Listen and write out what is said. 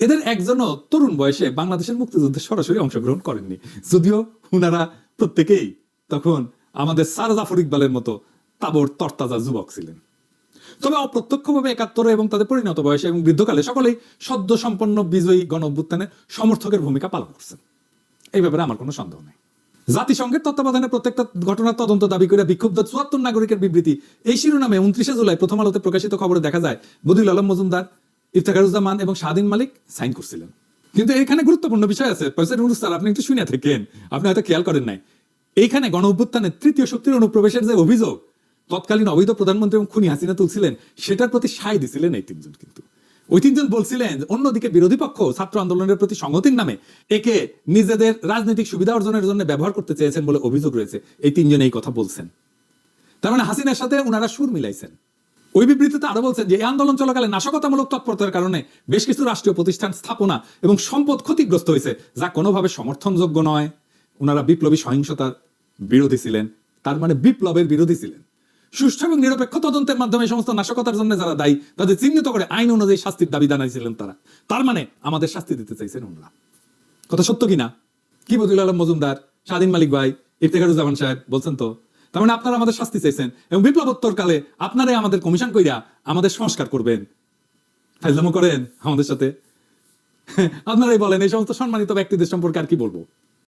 এদের একজনও তরুণ বয়সে বাংলাদেশের মুক্তিযুদ্ধে সরাসরি অংশগ্রহণ করেননি। যদিও উনারা প্রত্যেকেই তখন আমাদের সার জাফর ইকবালের মতো তাবর তরতাজা যুবক ছিলেন। তবে অপ্রত্যক্ষভাবে একাত্তরে এবং তাদের পরিণত বয়সে এবং বৃদ্ধকালে সকলেই সদ্য সম্পন্ন বিজয়ী গণ সমর্থকের ভূমিকা পালন করছেন। এই ব্যাপারে আমার কোনো সন্দেহ নেই। জাতিসংঘের তত্ত্বাবধানে প্রত্যেকটা ঘটনার তদন্ত দাবি করে বিক্ষুব্ধ চুয়াত্তর নাগরিকের বিবৃতি। এই শিরোনামে উনত্রিশে জুলাই প্রথম আলোতে প্রকাশিত খবরে দেখা যায়, বদিউল আলম মজুমদার ইফতেখারুজ্জামান এবং স্বাধীন মালিক সাইন করছিলেন। কিন্তু এখানে গুরুত্বপূর্ণ বিষয় আছে। প্রেসিডেন্ট স্যার, আপনি একটু শুনে থাকেন। আপনি হয়তো খেয়াল করেন নাই। এইখানে গণ অভ্যুত্থানের তৃতীয় শক্তির অনুপ্রবেশের যে অভিযোগ, তৎকালীন অবৈধ প্রধানমন্ত্রী এবং খুনি হাসিনা তুলছিলেন, সেটার প্রতি সায় দিছিলেন এই তিনজন কিন্তু। ওই তিনজন বলছিলেন অন্যদিকে বিরোধী পক্ষ ছাত্র আন্দোলনের প্রতি সংহতির নামে একে নিজেদের রাজনৈতিক সুবিধা অর্জনের জন্য ব্যবহার করতে চেয়েছেন বলে অভিযোগ রয়েছে। এই তিনজন এই কথা বলছেন। তার মানে হাসিনার সাথে ওনারা সুর মিলাইছেন। ওই বিবৃতিতে আরও বলছেন যে, এই আন্দোলন চলাকালে নাশকতামূলক তৎপরতার কারণে বেশ কিছু রাষ্ট্রীয় প্রতিষ্ঠান স্থাপনা এবং সম্পদ ক্ষতিগ্রস্ত হয়েছে, যা কোনোভাবে সমর্থনযোগ্য নয়। ওনারা বিপ্লবী সহিংসতার বিরোধী ছিলেন, তার মানে বিপ্লবের বিরোধী ছিলেন। সুষ্ঠু এবং নিরপেক্ষ তদন্তের মাধ্যমে সমস্ত নাশকতার জন্য যারা দায়ী, তাদের চিহ্নিত করে আইন অনুযায়ী শাস্তির দাবি জানাইছিলেন তারা। তার মানে আমাদের শাস্তি দিতে চাইছেন ওনারা কথা সত্য কিনা? কি বদিউল আলম মজুমদার? স্বাধীন মালিক ভাই, ইফতেখারুজ্জামান সাহেব, বলছেন তো তার মানে আপনারা আমাদের শাস্তি চাইছেন। এবং বিপ্লবোত্তর কালে আপনারাই আমাদের কমিশন কইরা আমাদের সংস্কার করবেন। ফাইজলামো করেন আমাদের সাথে। আপনারাই বলেন, এই সমস্ত সম্মানিত ব্যক্তিদের সম্পর্কে আর কি বলব?